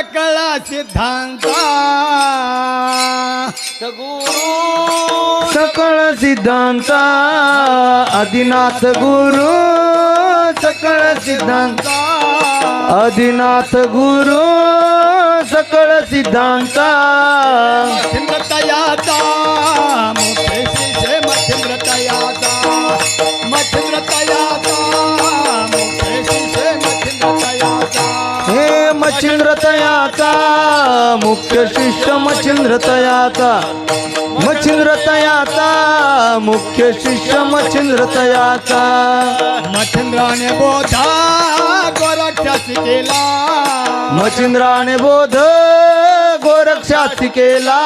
सकळ सिद्धांता गुरु सकळ सिद्धांता आदिनाथ गुरु सकळ सिद्धांता आदिनाथ गुरु सकळ सिद्धांता मच्छिंद्र तयाचा मुख्य शिष्य मच्छिंद्र तयाचा मच्छिंद्र तयाचा मुख्य शिष्य मच्छिंद्र तयाचा मच्छिंद्राने बोधा गोरक्षासी केला। मच्छिंद्राने बोध गोरक्षासी केला।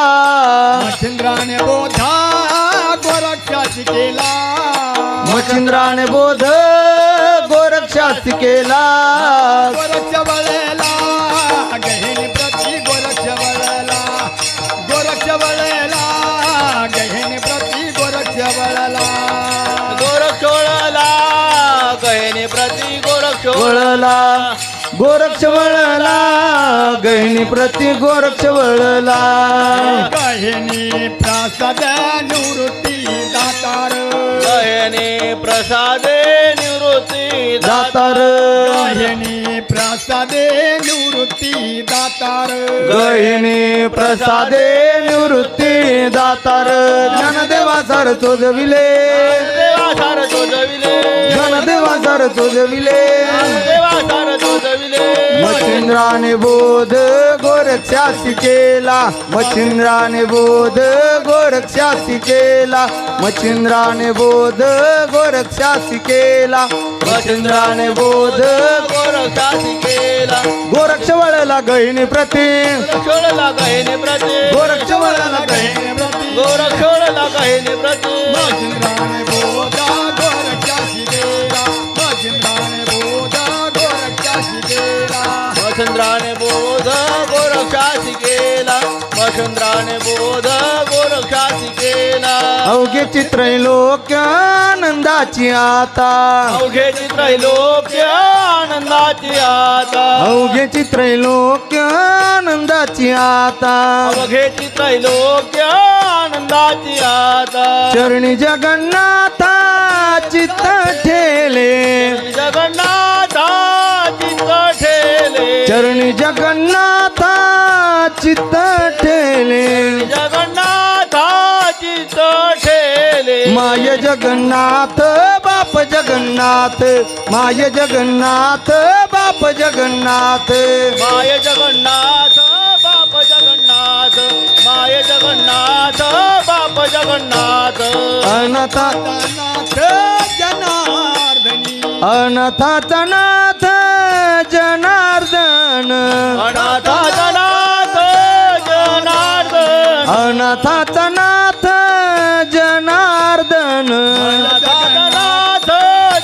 मच्छिंद्राने बोधा गोरक्षासी केला। मच्छिंद्राने बोध गोरक्षासी केला। गोरक्ष गोरक्ष बळला गोरक्षोळला गहिनी प्रति गोरक्षोळ वळला गोरक्ष वळला गहिनी प्रति गोरक्ष वळला गहिनी प्रसाद निवृत्ती दातार. गहिनी प्रसादे निवृत्ती दातार. गहिनी प्रसादे निवृत्ती दातार. गहिनी प्रसादे निवृत्ती दातार. ज्ञानदेवा सर चोजविले सार चोजविले ज्ञानदेवा सर चोजविले देवा सार चोजविले मच्छिंद्राने बोध गोरक्षासी केला. मच्छिंद्राने बोध गोरक्षासी केला. मच्छिंद्राने बोध गोरक्षासी केला मच्छिंद्राने बोध गोरक्षासी केला. वळला गहिनी प्रति. गोरक्षोळला गहिनी प्रति. गोरक्ष वळला गहिनी प्रति. गोरक्षोळला गहिनी प्रति. बोधा बोधा बोध बोध अवघे चित्रलोक्य आनंदाची आता. अवघे त्रैलोक्य आनंदाची आता. अवघे चित्रलोक्य आनंदाची आता. अवघे त्रैलोक्य आनंदाची आता. चरणी जगन्नाथा चित्त ठेले. जगन्नाथा चित्त ठेले. चरणी जगन्नाथा चित्त माय जगन्नाथ बाप जगन्नाथ माय जगन्नाथ बाप जगन्नाथ. माय जगन्नाथ बाप जगन्नाथ माय जगन्नाथ बाप जगन्नाथ. अनथा नाथ जनार्दनी. अनथाचा नाथ जनार्दन. अनाथा जनाथ जनार्दन. अनाथाचा नाथ जनार्दन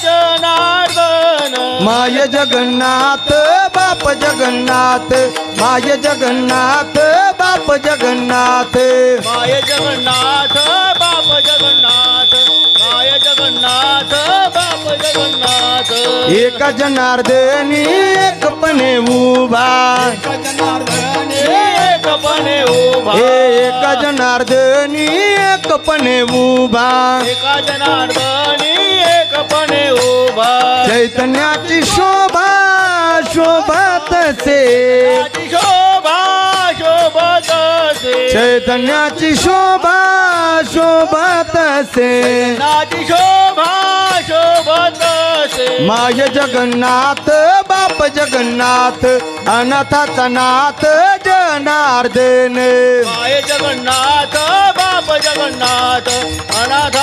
जनार्दन। माय जगन्नाथ बाप जगन्नाथ। माय जगन्नाथ बाप जगन्नाथ। माय जगन्नाथ बाप जगन्नाथ। माय जगन्नाथ बाप जगन्नाथ। एका जनार्दनी एकपणे उभा। जनार्दनी एकपणे उभा। हे एका जनार्दनी एकपणे उभा. एका जनार्दनी एकपणे उभा. चैतन्याची शोभा शोभत से शोभा शोभत चैतन्याची शोभा शोभत से नाची शोभा शोभत असे माय जगन्नाथ बाप जगन्नाथ अनाथाचा नाथ जनार्दन. माय जगन्नाथ ಜಗನ್ನಾಥ ಅನಾಥ